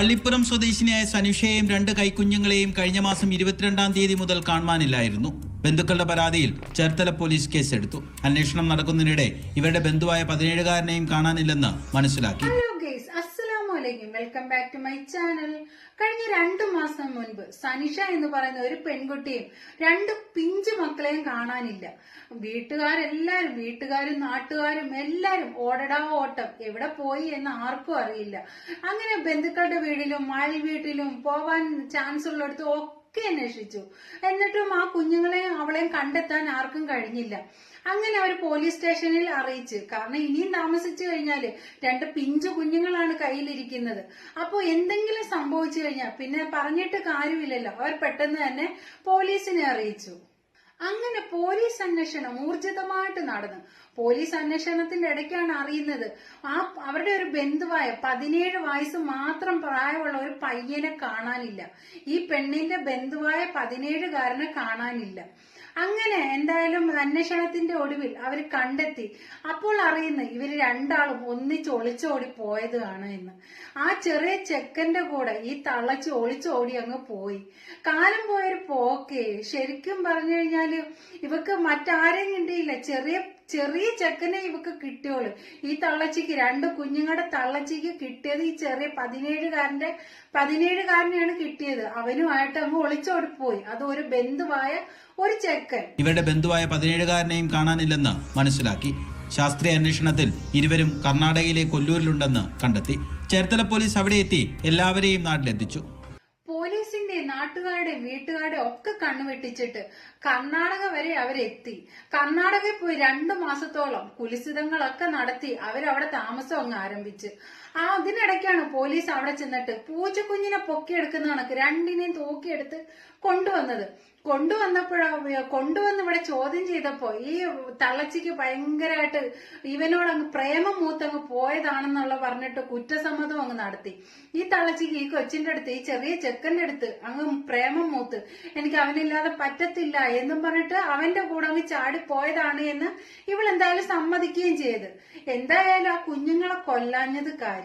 പള്ളിപ്പുറം സ്വദേശിനിയായ സനുഷയെയും രണ്ട് കൈക്കുഞ്ഞുങ്ങളെയും കഴിഞ്ഞ മാസം ഇരുപത്തിരണ്ടാം തീയതി മുതൽ കാണുവാനില്ലായിരുന്നു. ബന്ധുക്കളുടെ പരാതിയിൽ ചേർത്തല പോലീസ് കേസെടുത്തു. അന്വേഷണം നടക്കുന്നതിനിടെ ഇവരുടെ ബന്ധുവായ പതിനേഴുകാരനെയും കാണാനില്ലെന്ന് മനസ്സിലാക്കി. അലൈക്കും welcome back to my channel കഴിഞ്ഞ രണ്ടു മാസം മുൻപ് സനിഷ എന്ന് പറയുന്ന ഒരു പെൺകുട്ടിയും രണ്ട് പിഞ്ചു മക്കളെയും കാണാനില്ല. വീട്ടുകാരെല്ലാരും വീട്ടുകാരും നാട്ടുകാരും എല്ലാരും ഓടടാ ഓട്ടം എവിടെ പോയി എന്ന് ആർക്കും അറിയില്ല. അങ്ങനെ ബന്ധുക്കളുടെ വീടിലും മഴ വീട്ടിലും പോവാൻ ചാൻസ് ഉള്ളടത്തും ഒക്കെ അന്വേഷിച്ചു. എന്നിട്ടും ആ കുഞ്ഞുങ്ങളെയും അവളെയും കണ്ടെത്താൻ ആർക്കും കഴിഞ്ഞില്ല. അങ്ങനെ അവർ പോലീസ് സ്റ്റേഷനിൽ അറിയിച്ചു. കാരണം ഇനിയും താമസിച്ചു കഴിഞ്ഞാൽ രണ്ട് പിഞ്ചു കുഞ്ഞുങ്ങളാണ് കയ്യിലിരിക്കുന്നത്. അപ്പോൾ എന്തെങ്കിലും സംഭവിച്ചു കഴിഞ്ഞാൽ പിന്നെ പറഞ്ഞിട്ട് കാര്യമില്ലല്ലോ. അവർ പെട്ടെന്ന് തന്നെ പോലീസിനെ അറിയിച്ചു. അങ്ങനെ പോലീസ് അന്വേഷണം ഊർജിതമായിട്ട് നടന്നു. പോലീസ് അന്വേഷണത്തിന്റെ ഇടയ്ക്കാണ് അറിയുന്നത്. ആ അവരുടെ ഒരു ബന്ധുവായ പതിനേഴ് വയസ്സ് മാത്രം പ്രായമുള്ള ഒരു പയ്യനെ കാണാനില്ല. ഈ പെണ്ണിന്റെ ബന്ധുവായ പതിനേഴുകാരനെ കാണാനില്ല. അങ്ങനെ എന്തായാലും അന്വേഷണത്തിന്റെ ഒടുവിൽ അവർ കണ്ടെത്തി. അപ്പോൾ അറിയുന്നു ഇവർ രണ്ടാളും ഒന്നിച്ച് ഒളിച്ചോടി പോയതാണ് എന്ന്. ആ ചെറിയ ചെക്കന്റെ കൂടെ ഈ തള്ളച്ച് ഒളിച്ചോടി അങ്ങ് പോയി. കാലം പോയൊരു പോക്കേ. ശരിക്കും പറഞ്ഞു കഴിഞ്ഞാൽ ഇവക്ക് മറ്റാരെയും കിട്ടിയില്ല. ചെറിയ ചെറിയ ചെക്കനെ ഇവക്ക് കിട്ടിയോളൂ. ഈ തള്ളച്ചിക്ക് രണ്ട് കുഞ്ഞുങ്ങളുടെ തള്ളച്ചിക്ക് കിട്ടിയത് ഈ ചെറിയ പതിനേഴുകാരന്റെ പതിനേഴുകാരനെയാണ് കിട്ടിയത്. അവനുമായിട്ട് അങ്ങ് ഒളിച്ചോടി പോയി. അത് ഒരു ബന്ധുവായ ഒരു ചെക്കൻ. ഇവരുടെ ബന്ധുവായ പതിനേഴുകാരനെയും കാണാനില്ലെന്ന് മനസ്സിലാക്കി. ശാസ്ത്രീയ അന്വേഷണത്തിൽ ഇരുവരും കർണാടകയിലെ കൊല്ലൂരിലുണ്ടെന്ന് കണ്ടെത്തി. ചേർത്തല പോലീസ് അവിടെ എത്തി എല്ലാവരെയും നാട്ടിലെത്തിച്ചു. നാട്ടുകാരുടെ വീട്ടുകാരുടെ ഒക്കെ കണ്ണു വെട്ടിച്ചിട്ട് കർണാടക വരെ അവരെത്തി. കർണാടകയിൽ പോയി രണ്ടു മാസത്തോളം കുലിസിതങ്ങളൊക്കെ നടത്തി അവരവിടെ താമസം അങ്ങ് ആരംഭിച്ച്. ആ അതിനിടയ്ക്കാണ് പോലീസ് അവിടെ ചെന്നിട്ട് പൂച്ചക്കുഞ്ഞിനെ പൊക്കിയെടുക്കുന്ന കണക്ക് രണ്ടിനെയും തൂക്കിയെടുത്ത് കൊണ്ടുവന്നത്. കൊണ്ടുവന്നപ്പോഴാ കൊണ്ടുവന്ന് ഇവിടെ ചോദ്യം ചെയ്തപ്പോ ഈ തള്ളച്ചിക്ക് ഭയങ്കരമായിട്ട് ഇവനോട് അങ്ങ് പ്രേമം മൂത്തങ്ങ് പോയതാണെന്നുള്ള പറഞ്ഞിട്ട് കുറ്റസമ്മതം അങ്ങ് നടത്തി. ഈ തള്ളച്ചിക്ക് ഈ കൊച്ചിന്റെ അടുത്ത് ഈ ചെറിയ ചെക്കന്റെ അടുത്ത് അങ്ങ് പ്രേമം മൂത്ത്. എനിക്ക് അവനില്ലാതെ പറ്റത്തില്ല എന്നും പറഞ്ഞിട്ട് അവന്റെ കൂടെ അങ്ങ് ചാടി പോയതാണ് എന്ന് ഇവൾ എന്തായാലും സമ്മതിക്കുകയും ചെയ്ത്. എന്തായാലും ആ കുഞ്ഞുങ്ങളെ കൊല്ലാഞ്ഞത് കാര്യം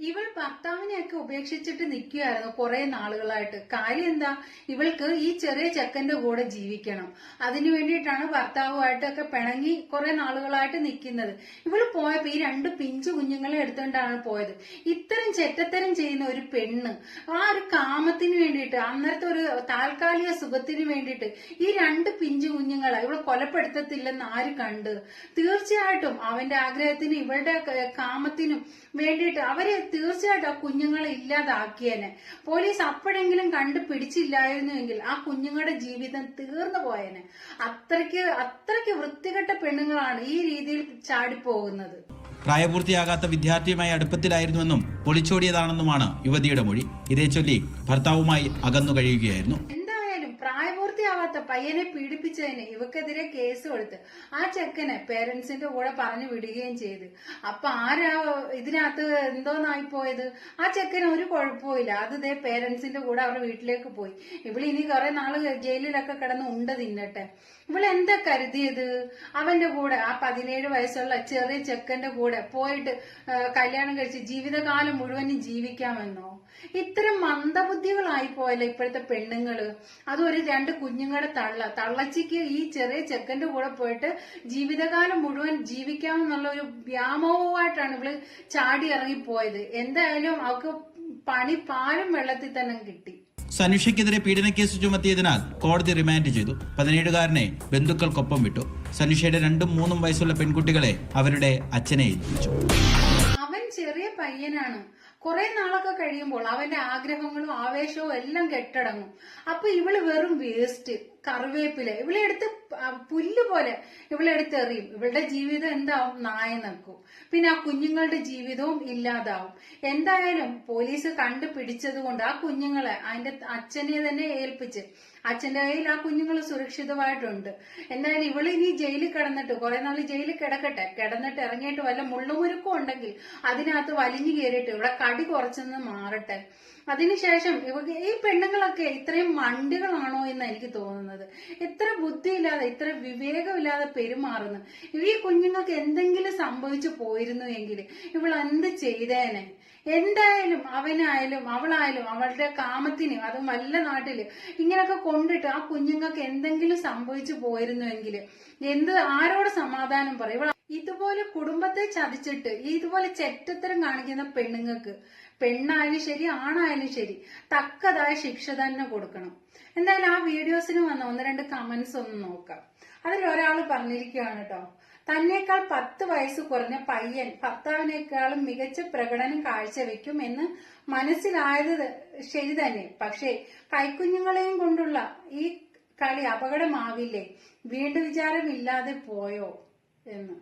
ഇവൾ ഭർത്താവിനെയൊക്കെ ഉപേക്ഷിച്ചിട്ട് നിൽക്കുകയായിരുന്നു കുറെ നാളുകളായിട്ട്. കാര്യം എന്താ? ഇവൾക്ക് ഈ ചെറിയ ചെക്കന്റെ കൂടെ ജീവിക്കണം. അതിനു വേണ്ടിയിട്ടാണ് ഭർത്താവുമായിട്ടൊക്കെ പിണങ്ങി കുറെ നാളുകളായിട്ട് നിൽക്കുന്നത് ഇവൾ പോയപ്പോ ഈ രണ്ട് പിഞ്ചു കുഞ്ഞുങ്ങളെ എടുത്തുകൊണ്ടാണ് പോയത്. ഇത്തരം ചെറ്റത്തരം ചെയ്യുന്ന ഒരു പെണ്ണ് ആ ഒരു കാമത്തിന് വേണ്ടിയിട്ട് അന്നത്തെ ഒരു താൽക്കാലിക സുഖത്തിന് വേണ്ടിയിട്ട് ഈ രണ്ട് പിഞ്ചു കുഞ്ഞുങ്ങളെ ഇവൾ കൊലപ്പെടുത്തത്തില്ലെന്ന് ആര് കണ്ട്? തീർച്ചയായിട്ടും അവന്റെ ആഗ്രഹത്തിന് ഇവളുടെ കാമത്തിനും വേണ്ടിയിട്ട് അവരെ തീർച്ചയായിട്ടും ആ കുഞ്ഞുങ്ങളെ ഇല്ലാതാക്കിയേനെ. പോലീസ് അപ്പോഴെങ്കിലും കണ്ടു പിടിച്ചില്ലായിരുന്നുവെങ്കിൽ ആ കുഞ്ഞുങ്ങളുടെ ജീവിതം തീർന്നു പോയേനെ. അത്രയ്ക്ക് അത്രയ്ക്ക് വൃത്തികെട്ട പെണ്ണുങ്ങളാണ് ഈ രീതിയിൽ ചാടിപ്പോകുന്നത്. പ്രായപൂർത്തിയാകാത്ത വിദ്യാർത്ഥിയുമായി അടുപ്പത്തിലായിരുന്നുവെന്നും പൊളിച്ചോടിയതാണെന്നുമാണ് യുവതിയുടെ മൊഴി. ഇതേ ചൊല്ലി ഭർത്താവുമായി അകന്നു കഴിയുകയായിരുന്നു പ്രായപൂർത്തിയാവാത്ത പയ്യനെ പീഡിപ്പിച്ചതിന് ഇവക്കെതിരെ കേസ് കൊടുത്ത് ആ ചെക്കനെ പേരൻസിന്റെ കൂടെ പറഞ്ഞു വിടുകയും ചെയ്ത്. അപ്പൊ ആരാ ഇതിനകത്ത് എന്തോന്നായി പോയത്? ആ ചെക്കന് ഒരു കുഴപ്പമില്ല അത് ഇതേ പേരൻസിന്റെ കൂടെ അവരുടെ വീട്ടിലേക്ക് പോയി. ഇവിടെ ഇനി കുറെ നാൾ ജയിലിലൊക്കെ കിടന്ന് ഉണ്ട തിന്നട്ടെ. ഇവളെന്താ കരുതിയത്? അവന്റെ കൂടെ ആ പതിനേഴ് വയസ്സുള്ള ചെറിയ ചെക്കന്റെ കൂടെ പോയിട്ട് കല്യാണം കഴിച്ച് ജീവിതകാലം മുഴുവനും ജീവിക്കാമെന്നോ? ഇത്തരം മന്ദബുദ്ധികളായി പോയല്ലോ ഇപ്പോഴത്തെ പെണ്ണുങ്ങൾ. അതൊരു രണ്ട് കുഞ്ഞുങ്ങളുടെ തള്ള തള്ളച്ചിക്ക് ഈ ചെറിയ ചെക്കന്റെ കൂടെ പോയിട്ട് ജീവിതകാലം മുഴുവൻ ജീവിക്കാമെന്നുള്ള ഒരു വ്യാമോഹമായിട്ടാണ് ഇവൾ ചാടി ഇറങ്ങി പോയത്. എന്തായാലും അവക്ക് പണി പാലും വെള്ളത്തിൽ തന്നെ കിട്ടി. സനുഷയ്ക്കെതിരെ പീഡനക്കേസ് ചുമത്തിയതിനാൽ കോടതി റിമാൻഡ് ചെയ്തു. പതിനേഴുകാരനെ ബന്ധുക്കൾക്കൊപ്പം വിട്ടു. സനുഷയുടെ രണ്ടും മൂന്നും വയസ്സുള്ള പെൺകുട്ടികളെ അവരുടെ അച്ഛനെ ഏൽപ്പിച്ചു. അവൻ ചെറിയ പയ്യനാണ്. കുറെ നാളൊക്കെ കഴിയുമ്പോൾ അവന്റെ ആഗ്രഹങ്ങളും ആവേശവും എല്ലാം കെട്ടടങ്ങും. അപ്പൊ ഇവൾ വെറും വേസ്റ്റ് കറിവേപ്പില ഇവളെ എടുത്ത് പ- പുല്ല് പോലെ ഇവളെ എടുത്ത് എറിയും ഇവളുടെ ജീവിതം എന്താവും? നായ നിൽക്കും. പിന്നെ ആ കുഞ്ഞുങ്ങളുടെ ജീവിതവും ഇല്ലാതാവും. എന്തായാലും പോലീസ് കണ്ടുപിടിച്ചത് കൊണ്ട് ആ കുഞ്ഞുങ്ങളെ അതിന്റെ അച്ഛനെ തന്നെ ഏൽപ്പിച്ച് അച്ഛന്റെ കയ്യിൽ ആ കുഞ്ഞുങ്ങൾ സുരക്ഷിതമായിട്ടുണ്ട്. എന്തായാലും ഇനി ജയിലിൽ കിടന്നിട്ട് കുറെ നാൾ ജയിലിൽ കിടക്കട്ടെ. കിടന്നിട്ട് ഇറങ്ങിയിട്ട് വല്ല മുള്ളുമുരുക്കും ഉണ്ടെങ്കിൽ അതിനകത്ത് വലിഞ്ഞു കയറിയിട്ട് ഇവിടെ കടി കുറച്ചെന്ന് മാറട്ടെ. അതിനുശേഷം ഈ പെണ്ണുങ്ങളൊക്കെ ഇത്രയും മണ്ടുകളാണോ എന്ന് എനിക്ക് തോന്നുന്നത്. ഇത്ര ബുദ്ധിയില്ലാതെ ഇത്ര വിവേകമില്ലാതെ പെരുമാറുന്നു. ഈ കുഞ്ഞുങ്ങൾക്ക് എന്തെങ്കിലും സംഭവിച്ചു പോയിരുന്നു എങ്കിൽ ഇവൾ എന്ത് ചെയ്തേനെ? എന്തായാലും അവനായാലും അവളായാലും അവളുടെ കാമത്തിന് അതും വല്ല നാട്ടിൽ ഇങ്ങനൊക്കെ കൊണ്ടിട്ട് ആ കുഞ്ഞുങ്ങൾക്ക് എന്തെങ്കിലും സംഭവിച്ചു പോയിരുന്നുവെങ്കിൽ എന്ത് ആരോട് സമാധാനം പറയും? ഇതുപോലെ കുടുംബത്തെ ചതിച്ചിട്ട് ഇതുപോലെ ചെറ്റത്തരം കാണിക്കുന്ന പെണ്ണുങ്ങൾക്ക് പെണ്ണായാലും ശരി ആണായാലും ശരി തക്കതായ ശിക്ഷ തന്നെ കൊടുക്കണം. എന്തായാലും ആ വീഡിയോസിന് വന്ന ഒന്ന് രണ്ട് കമന്റ്സ് ഒന്ന് നോക്കാം. അതിൽ ഒരാൾ പറഞ്ഞിരിക്കുകയാണ് കേട്ടോ തന്നെക്കാൾ പത്ത് വയസ്സ് കുറഞ്ഞ പയ്യൻ ഭർത്താവിനേക്കാളും മികച്ച പ്രകടനം കാഴ്ചവെക്കും എന്ന് മനസ്സിലായത് ശരി തന്നെ. പക്ഷേ കൈക്കുഞ്ഞുങ്ങളെയും കൊണ്ടുള്ള ഈ കളി അപകടമാവില്ലേ? വീണ്ടും വിചാരമില്ലാതെ പോയോ? എന്ന്.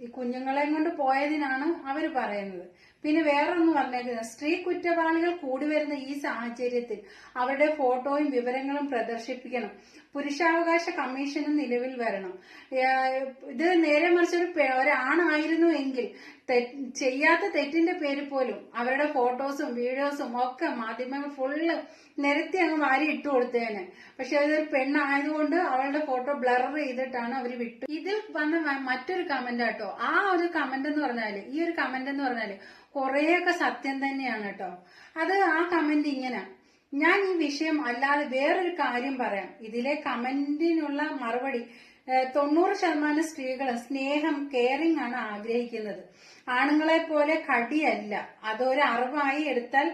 ഈ കുഞ്ഞുങ്ങളെയും കൊണ്ട് പോയതിനാണ് അവർ പറയുന്നത്. പിന്നെ വേറൊന്ന് പറഞ്ഞേക്കുന്നത് സ്ത്രീ കുറ്റവാളികൾ കൂടി വരുന്ന ഈ സാഹചര്യത്തിൽ അവരുടെ ഫോട്ടോയും വിവരങ്ങളും പ്രദർശിപ്പിക്കണം. പുരുഷാവകാശ കമ്മീഷനും നിലവിൽ വരണം. ഇത് നേരെ മറിച്ച് ഒരു ഒരാണായിരുന്നു എങ്കിൽ ചെയ്യാത്ത തെറ്റിന്റെ പേര് പോലും അവരുടെ ഫോട്ടോസും വീഡിയോസും ഒക്കെ മാധ്യമങ്ങൾ ഫുള്ള് നിരത്തി അങ്ങ് വാരി ഇട്ട് കൊടുത്തേനെ. പക്ഷെ അതൊരു പെണ്ണായതുകൊണ്ട് അവളുടെ ഫോട്ടോ ബ്ലർ ചെയ്തിട്ടാണ് അവർ വിട്ടു. ഇത് വന്ന മറ്റൊരു കമന്റ് കേട്ടോ ആ ഒരു കമന്റ് എന്ന് പറഞ്ഞാൽ ഈ ഒരു കമന്റ് എന്ന് പറഞ്ഞാൽ കുറേയൊക്കെ സത്യം തന്നെയാണ് കേട്ടോ. അത് ആ കമന്റ് ഇങ്ങനെ. ഞാൻ ഈ വിഷയം അല്ലാതെ വേറൊരു കാര്യം പറയാം. ഇതിലെ കമന്റിനുള്ള മറുപടി തൊണ്ണൂറ് ശതമാനം സ്ത്രീകൾ സ്നേഹം കെയറിംഗ് ആണ് ആഗ്രഹിക്കുന്നത്. ആണുങ്ങളെ പോലെ കടിയല്ല. അതൊരു അറിവായി എടുത്താൽ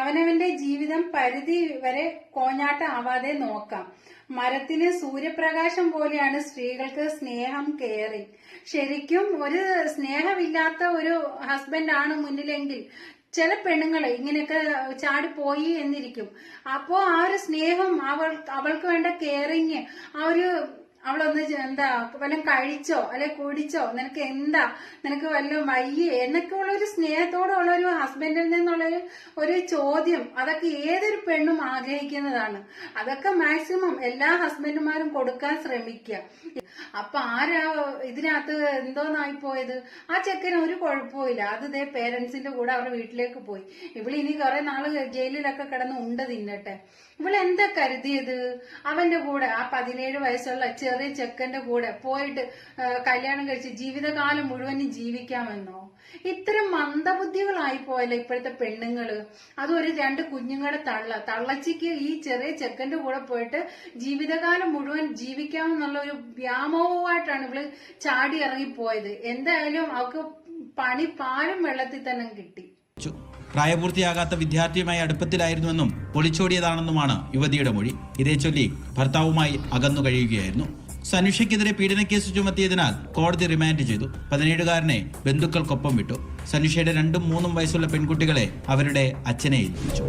അവനവന്റെ ജീവിതം പരിധി വരെ കോഞ്ഞാട്ടാവാതെ നോക്കാം. മരത്തിന് സൂര്യപ്രകാശം പോലെയാണ് സ്ത്രീകൾക്ക് സ്നേഹം കെയറിങ് ശരിക്കും ഒരു സ്നേഹമില്ലാത്ത ഒരു ഹസ്ബൻഡ് ആണ് മുന്നിലെങ്കിൽ ചില പെണ്ണുങ്ങൾ ഇങ്ങനെയൊക്കെ പോയി എന്നിരിക്കും. അപ്പോ ആ ഒരു സ്നേഹം അവൾ അവൾക്ക് വേണ്ട കെയറിങ് ആ ഒരു അവളൊന്ന് എന്താ വല്ലതും കഴിച്ചോ? അല്ലെ കുടിച്ചോ? നിനക്ക് എന്താ? നിനക്ക് വല്ലതും വയ്യേ? എന്നൊക്കെ ഉള്ള ഒരു സ്നേഹത്തോടെ ഉള്ള ഒരു ഹസ്ബൻഡിൽ നിന്നുള്ള ഒരു ചോദ്യം. അതൊക്കെ ഏതൊരു പെണ്ണും ആഗ്രഹിക്കുന്നതാണ്. അതൊക്കെ മാക്സിമം എല്ലാ ഹസ്ബൻഡുമാരും കൊടുക്കാൻ ശ്രമിക്കുക അപ്പൊ ആരാ ഇതിനകത്ത് എന്തോന്നായി പോയത്? ആ ചെക്കന് ഒരു കുഴപ്പമില്ല അത് ഇതേ പേരൻസിന്റെ കൂടെ അവരുടെ വീട്ടിലേക്ക് പോയി. ഇവിടെ ഇനി കുറെ നാൾ ജയിലിലൊക്കെ കിടന്ന് ഉണ്ട തിന്നട്ടെ എന്താ കരുതിയത്? അവന്റെ കൂടെ ആ പതിനേഴ് വയസ്സുള്ള ചെറിയ ചെക്കന്റെ കൂടെ പോയിട്ട് കല്യാണം കഴിച്ച് ജീവിതകാലം മുഴുവനും ജീവിക്കാമെന്നോ? ഇത്തരം മന്ദബുദ്ധികളായി പോയല്ലോ ഇപ്പോഴത്തെ പെണ്ണുങ്ങൾ? അതൊരു രണ്ട് കുഞ്ഞുങ്ങളുടെ തള്ള തള്ളച്ചിക്ക് ഈ ചെറിയ ചെക്കന്റെ കൂടെ പോയിട്ട് ജീവിതകാലം മുഴുവൻ ജീവിക്കാമെന്നുള്ള ഒരു വ്യാമോഹമായിട്ടാണ് ഇവൾ ചാടി ഇറങ്ങി പോയത് എന്തായാലും അവക്ക് പണി പാലും വെള്ളത്തിൽ തന്നെ കിട്ടി. പ്രായപൂർത്തിയാകാത്ത വിദ്യാർത്ഥിയുമായി അടുപ്പത്തിലായിരുന്നുവെന്നും ഒളിച്ചോടിയതാണെന്നുമാണ് യുവതിയുടെ മൊഴി. ഇതേ ചൊല്ലി ഭർത്താവുമായി അകന്നു കഴിയുകയായിരുന്നു. സനുഷയ്ക്കെതിരെ പീഡനക്കേസ് ചുമത്തിയതിനാൽ കോടതി റിമാൻഡ് ചെയ്തു. പതിനേഴുകാരനെ ബന്ധുക്കൾക്കൊപ്പം വിട്ടു. സനുഷയുടെ രണ്ടും മൂന്നും വയസ്സുള്ള പെൺകുട്ടികളെ അവരുടെ അച്ഛനെ ഏൽപ്പിച്ചു.